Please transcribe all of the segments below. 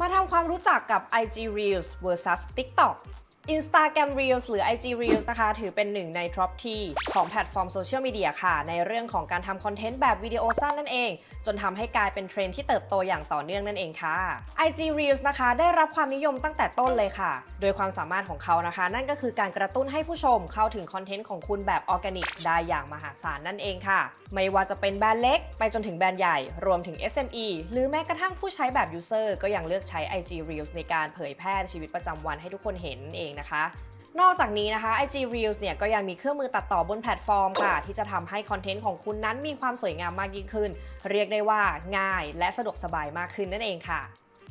มาทำความรู้จักกับ IG Reels vs TikTok Instagram Reels หรือ IG Reels นะคะ ถือเป็นหนึ่งใน Top ที่ของแพลตฟอร์มโซเชียลมีเดียค่ะ ในเรื่องของการทำคอนเทนต์แบบวิดีโอสั้นนั่นเอง จนทำให้กลายเป็นเทรนที่เติบโตอย่างต่อเนื่องนั่นเองค่ะ IG Reels นะคะ ได้รับความนิยมตั้งแต่ต้นเลยค่ะ โดยความสามารถของเขานะคะ นั่นก็คือการกระตุ้นให้ผู้ชมเข้าถึงคอนเทนต์ของคุณแบบออร์แกนิกได้อย่างมหาศาลนั่นเองค่ะ ไม่ว่าจะเป็นแบรนด์เล็ก ไปจนถึงแบรนด์ใหญ่ รวมถึง SME หรือแม้กระทั่งผู้ใช้แบบ User ก็ยังเลือกใช้ IG Reels ในการเผยแพร่ชีวิตประจำวันให้ทุกคนเห็นนั่นเองนะคะ นอกจากนี้นะคะ IG Reels เนี่ยก็ยังมีเครื่องมือตัดต่อบนแพลตฟอร์มค่ะ ที่จะทำให้คอนเทนต์ของคุณนั้นมีความสวยงามมากยิ่งขึ้น เรียกได้ว่าง่ายและสะดวกสบายมากขึ้นนั่นเองค่ะ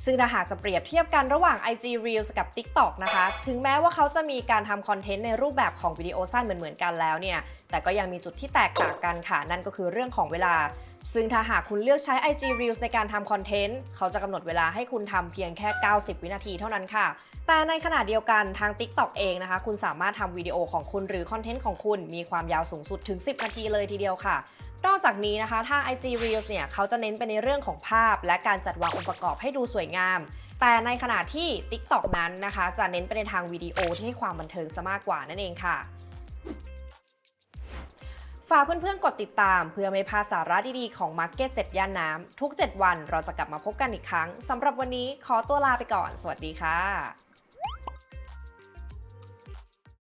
ซึ่งถ้าหากจะเปรียบเทียบกันระหว่าง IG Reels กับ TikTok นะคะ ถึงแม้ว่าเขาจะมีการทำคอนเทนต์ในรูปแบบของวิดีโอสั้นเหมือนๆกันแล้วเนี่ย แต่ก็ยังมีจุดที่แตกต่างกันค่ะ นั่นก็คือเรื่องของเวลา ซึ่งถ้าหากคุณเลือกใช้ IG Reels ในการทำคอนเทนต์ เขาจะกำหนดเวลาให้คุณทำเพียงแค่ 90 วินาทีเท่านั้นค่ะ แต่ในขณะเดียวกันทาง TikTok เองนะคะ คุณสามารถทำวิดีโอของคุณหรือคอนเทนต์ของคุณมีความยาวสูงสุดถึง 10 นาทีเลยทีเดียวค่ะ นอกจากนี้นะคะทาง IG Reels เนี่ยเขาจะเน้นไปในเรื่องของภาพ และการจัดวางองค์ประกอบให้ดูสวยงาม แต่ในขณะที่ TikTok นั้นนะคะ จะเน้นไปในทางวิดีโอที่ให้ความบันเทิงซะมากกว่านั่นเองค่ะฝากเพื่อนๆ กดติดตามเพื่อไม่พลาดสาระดีๆ ของ Market 7 ย่านน้ำทุก 7 วันเราจะกลับมาพบกันอีกครั้งสำหรับวันนี้ขอตัวลาไปก่อน สวัสดีค่ะ